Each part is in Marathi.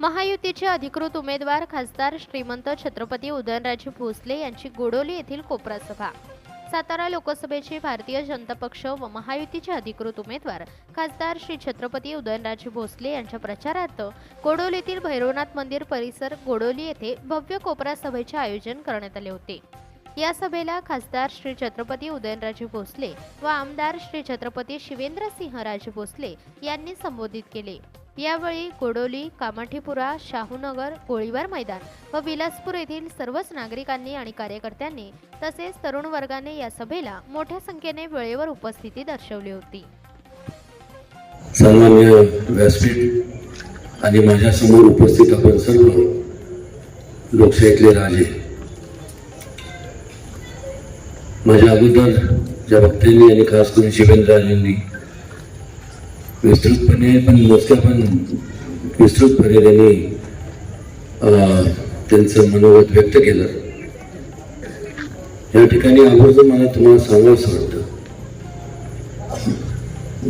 महायुतीचे अधिकृत उमेदवार खासदार श्रीमंत छत्रपती उदयनराजे भोसले यांची गोडोली येथील कोपरा सभा. सातारा लोकसभेचे भारतीय जनता पक्ष व महायुतीचे अधिकृत उमेदवार खासदार श्री छत्रपती उदयनराजे भोसले यांच्या प्रचारार्थ गोडोलीतील भैरवनाथ मंदिर परिसर गोडोली येथे भव्य कोपरा सभेचे आयोजन करण्यात आले होते. या सभेला खासदार श्री छत्रपती उदयनराजे भोसले व आमदार श्री छत्रपती शिवेंद्रसिंहराजे भोसले यांनी संबोधित केले. यावेळी गोडोली कामाठीपुरा शाहूनगर गोळीबार मैदान व विलासपूर येथील सर्वच नागरिकांनी आणि कार्यकर्त्यांनी तसेच तरुण वर्गाने या सभेला मोठ्या संख्येने वेळेवर उपस्थिती दर्शवली होती. सन्मान्य व्यासपीठ आणि माझ्यासमोर उपस्थित आपण सर्व लोकशाहीतले राजे माझ्या अगोदर ज्या वक्त्यांनी आणि खास करून शिवेंद्रराजेंनी विस्तृतपणे पण मोजक्या पण विस्तृतपणे त्यांनी त्यांचं मनोगत व्यक्त केलं. या ठिकाणी आवर्जून मला तुम्हाला सांगावंसं वाटतं.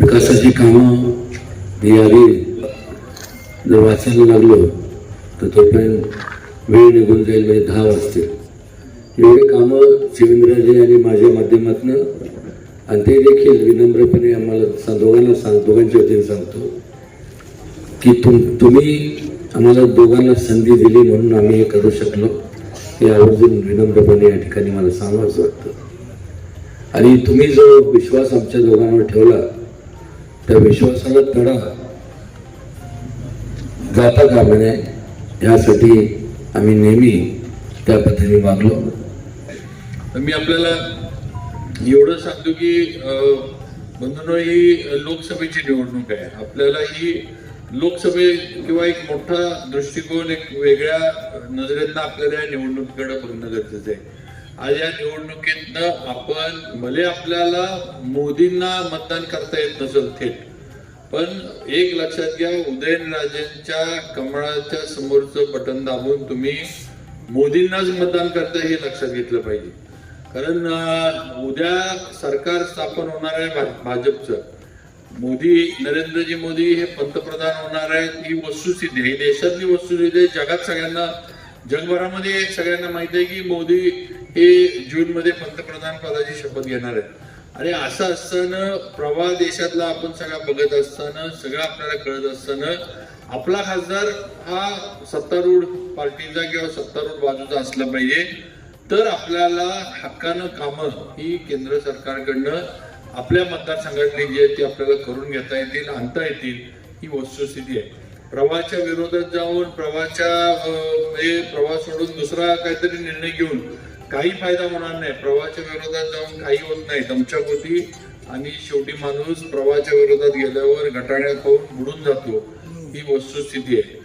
विकासाची कामं ही आधी जर वाचायला लागलो तर तोपर्यंत वेळ निघून जाईल म्हणजे दहा वाजतील. एवढे कामं शिवेंद्रजी आणि माझ्या माध्यमातून आणि ते देखील विनम्रपणे आम्हाला दोघांना सांग दोघांच्या वतीने सांगतो की तुम तुम्ही आम्हाला दोघांना संधी दिली म्हणून आम्ही हे करू शकलो. हे आवर्जून विनम्रपणे या ठिकाणी मला सांगावंच वाटतं. आणि तुम्ही जो विश्वास आमच्या दोघांवर ठेवला त्या विश्वासाला तडा जाता कामा नये यासाठी आम्ही नेहमी त्या पद्धतीने वागलो. तर मी आपल्याला एवढं सांगतो की बंधूंनो ही लोकसभेची निवडणूक आहे. आपल्याला ही लोकसभे किंवा एक मोठा दृष्टिकोन एक वेगळ्या नजरेतनं आपल्याला या निवडणुकीकडे बघणं गरजेचं आहे. आज या निवडणुकीतनं आपण भले आपल्याला मोदींना मतदान करता येत नसेल थेट पण एक लक्षात घ्या उदयनराजेंच्या कमळाच्या समोरचं बटन दाबून तुम्ही मोदींनाच मतदान करता हे लक्षात घेतलं पाहिजे. कारण उद्या सरकार स्थापन होणार आहे भा- भाजपचं. मोदी नरेंद्रजी मोदी हे पंतप्रधान होणार आहेत ही वस्तुस्थिती आहे. ही देशातली वस्तुस्थिती आहे. जगात सगळ्यांना जगभरामध्ये सगळ्यांना माहिती आहे की मोदी हे जून मध्ये पंतप्रधान पदाची शपथ घेणार आहेत. आणि असं असताना प्रवाह देशातला आपण सगळा बघत असताना सगळं आपल्याला कळत असताना आपला खासदार हा सत्तारूढ पार्टीचा किंवा सत्तारूढ बाजूचा असला पाहिजे. तर आपल्याला हक्कानं कामं ही केंद्र सरकारकडनं आपल्या मतदारसंघातली जी आहे ती आपल्याला करून घेता येतील आणता येतील ही वस्तुस्थिती आहे. प्रवाहाच्या विरोधात जाऊन प्रवाहाच्या अं, म्हणजे प्रवाह सोडून दुसरा काहीतरी निर्णय घेऊन काही फायदा होणार नाही. प्रवाहाच्या विरोधात जाऊन काही होत नाही दमछाक आणि शेवटी माणूस प्रवाहाच्या विरोधात गेल्यावर गटाण्यात पाहून बुडून जातो. ही वस्तुस्थिती आहे.